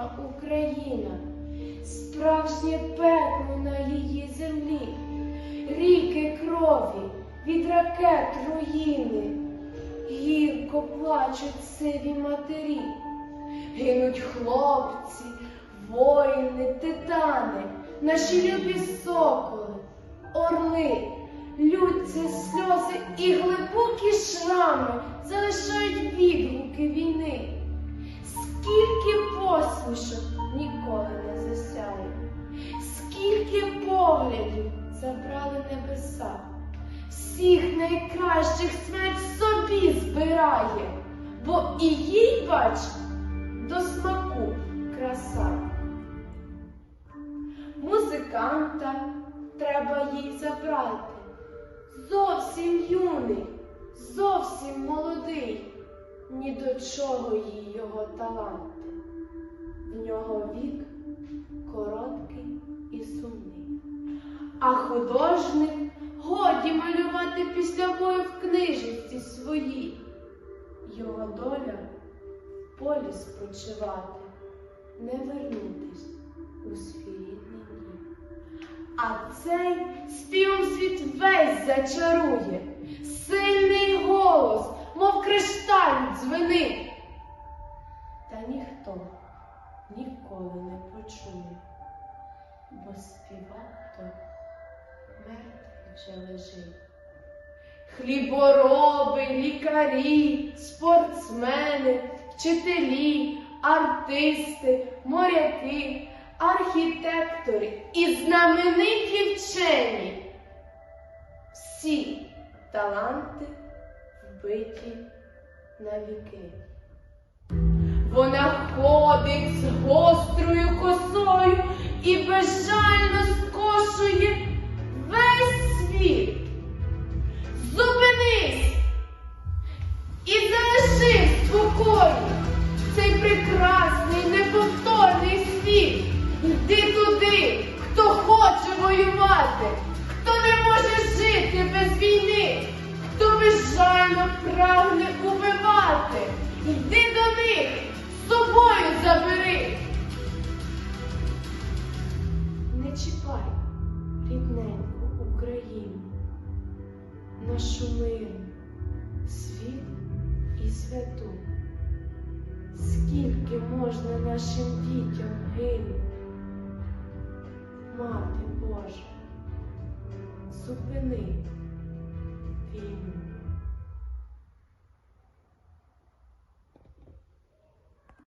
рідна Україна, справжнє пекло на її землі, ріки крові від ракет руїни, гірко плачуть сиві матері, гинуть хлопці, воїни, титани, наші любі соколи, орли. Лються сльози і глибокі шрами залишають відгуки війни. Скільки посмішок ніколи не засяє, скільки поглядів забрали небеса, всіх найкращих смерть собі збирає, бо і їй, бач, до смаку краса. Музиканта треба їй забрати. Зовсім юний, зовсім молодий, ні до чого їй його таланти. В нього вік короткий і сумний. А художник годі малювати після бою в книжці своїй. Його доля в полі спочивати, не вернутись у свій дім. А цей співом світ весь зачарує, сильний голос, мов кришталь дзвенить. Та ніхто ніколи не почує, бо співак то мертвий вже лежить. Хлібороби, лікарі, спортсмени, вчителі, артисти, моряки, архітектори і знамениті вчені. Всі таланти вбиті на віки. Вона ходить з гострою косою і безжально скошує весь світ. Зупинись і залиши в спокої цей прекрасний, неповторний світ. Йди туди, хто хоче воювати, хто не може жити без нашу миру, світ і святу. Скільки можна нашим дітям гинути?